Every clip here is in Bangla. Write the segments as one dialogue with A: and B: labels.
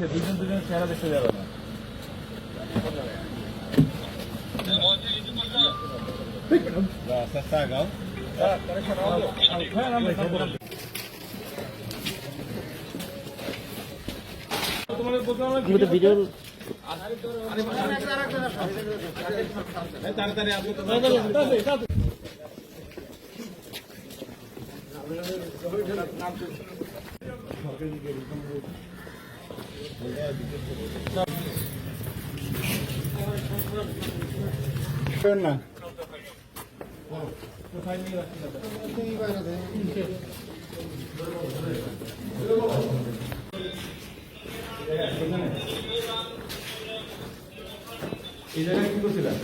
A: দেখছে দুজন দুজনের চেহারা দেখতে যাবে না। তাড়াতাড়ি
B: না
A: এই জায়গায় কি করছিলেন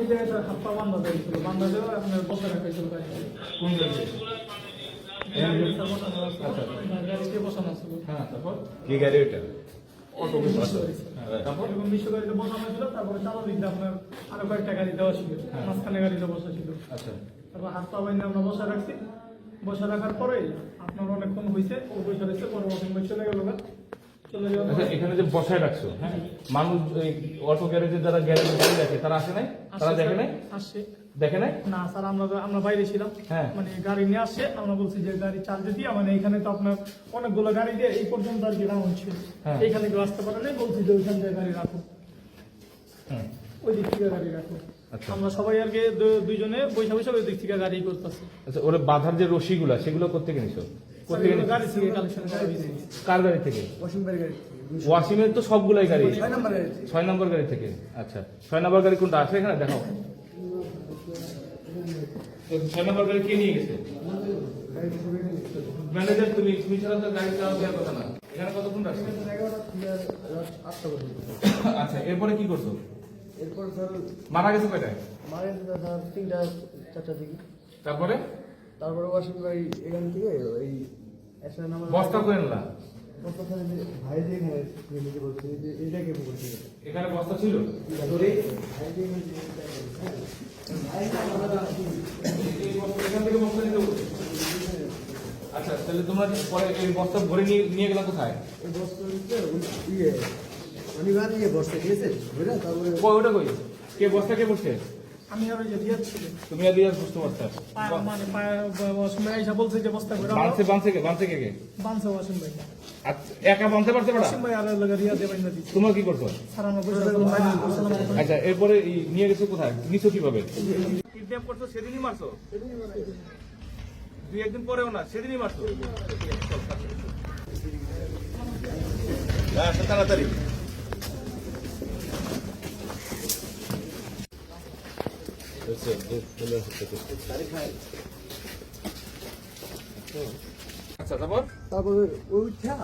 C: এই জায়গাটা হাত পা বান্ধা হয়েছিল বান্ধা দেওয়া আপনার বসে রাখা হয়েছিল গাড়িতে
A: কোন জায়গায়
C: গাড়িতে বসানো আছে গাড়িতে বসানো ছিল
A: হ্যাঁ তারপর
D: কি
C: আপনার আরও কয়েকটা গাড়ি দেওয়া ছিল মাঝখানে গাড়িতে বসা ছিল
A: আচ্ছা।
C: তারপর হাত পা আমরা বসা রাখছি বসা রাখার পরে আপনার অনেকক্ষণ হয়েছে ও বসে রয়েছে পরে থেকে চলে গেল
A: আচ্ছা এখানে যে বসায় রাখছো হ্যাঁ? মানুষ অটো গ্যারেজে যারা গ্যারেজে রাখে তারা আসে নাই? তারা দেখে নাই?
C: আসছে
A: দেখে নাই?
C: না স্যার আমরা আমরা বাইরে ছিলাম।
A: হ্যাঁ।
C: মানে গাড়ি নিয়ে আসছে আমরা বলছি যে গাড়ি চার্জে দিয়ে মানে এখানে তো আপনার অনেকগুলো গাড়ি দিয়ে এই পর্যন্ত আর কি রাউন্ড ছিল
A: হ্যাঁ।
C: এইখানে কেউ আসতে পারে নাই বলছি যে ওইখান থেকে গাড়ি রাখো। ওই দিক থেকে গাড়ি রাখো।
A: আচ্ছা।
C: আমরা সবাই আর দুইজনে বৈশা বৈশা ওই দিক থেকে গাড়ি করতেছি।
A: আচ্ছা ওরে বাধার যে রশিগুলা সেগুলো কোথেকে নিছো?
C: করা
A: গাড়ি থেকে? ওয়াসিমের তো সবগুলাই গাড়ি। ছয় নম্বর গাড়ি থেকে। আচ্ছা। ছয় নম্বর গাড়ি কোনটা আছে এখানে? দেখাও। তো ছয় নম্বর গাড়ি কে নিয়ে গেছে? ম্যানেজার তুমি। তুমি ছাড়া তো গাড়ি চালানো দেওয়ার কথা না। এখানে কতক্ষণ রাখছে? আচ্ছা এরপরে কি করছ?
E: এরপর স্যার
A: মারা গেছে কয়টায়?
E: মারা গেছে স্যার তিনটা চারটা দিকে।
A: তারপরে?
E: তারপরে ওয়াশিং ভাই এখান থেকে এই
A: বস্তা করে না
E: বস্তা যে ভাই যে এখানে নিজে বলছে যে এইটাকে বলছে
A: এখানে বস্তা ছিল?
E: ভাই যে এখানে
A: এই বস্তা এখান থেকে বস্তা নিতে। আচ্ছা তাহলে তোমরা পরে এই বস্তা ভরে নিয়ে নিয়ে গেলা কোথায়?
E: এই বস্তা ইয়ে শনিবার ইয়ে বস্তা দিয়েছে বুঝলে তারপরে
A: ওটা কই? কে বস্তা কে বসছে?
C: আমি আর ওই যে ছিল।
A: তুমি আর রিয়াজ বসতে বস্তা
C: পা- মানে ভাই এসে বলছে যে বস্তা করে
A: বানছে বানছে কে বানছে কে কে?
C: বানছে ওয়াশিং ভাই।
A: আচ্ছা, একা বানতে পারছে না
C: ওয়াশিং ভাই আর লোক রিয়াদে বাইন্দা দিচ্ছে
A: তোমরা কি করছ?
C: স্যার আমরা বসে
A: আচ্ছা এরপরে এই নিয়ে গেছো কোথায়? নিছো কীভাবে? কিডন্যাপ করছ সেদিনই মারছো? দুই একদিন পরেও না সেদিনই মারছো?
D: আসো তাড়াতাড়ি।
A: তারপর
E: তারপরে ওই উঠা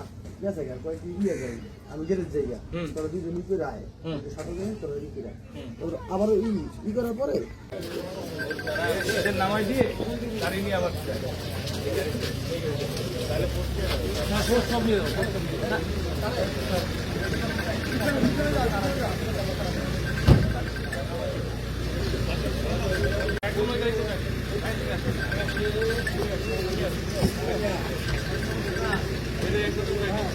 E: গেছে গা কয়েকটি ইয়ে যায় আমি গেটের জায়গা
A: হুম।
E: তারা দুজন ই করে আয় সাথে গেলে তোরা ই করে তারপর আবার ই ই করার পরে
A: নামাই দিয়ে গাড়ি নিয়ে আবার। না, পোস্ট সব নিয়ে যাব, পোস্ট সব নিয়ে যাব। একদম ওই গাড়িতে থাকে। এদের একদম ওই গাড়িতে।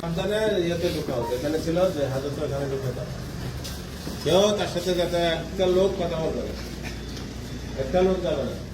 D: সাবধানে ইয়েতে ঢুকা হতো ছিল যে হাজত এখানে ঢুকে দাও কেউ সাথে একটা লোক কথা বলবে একটা লোক যাবে না।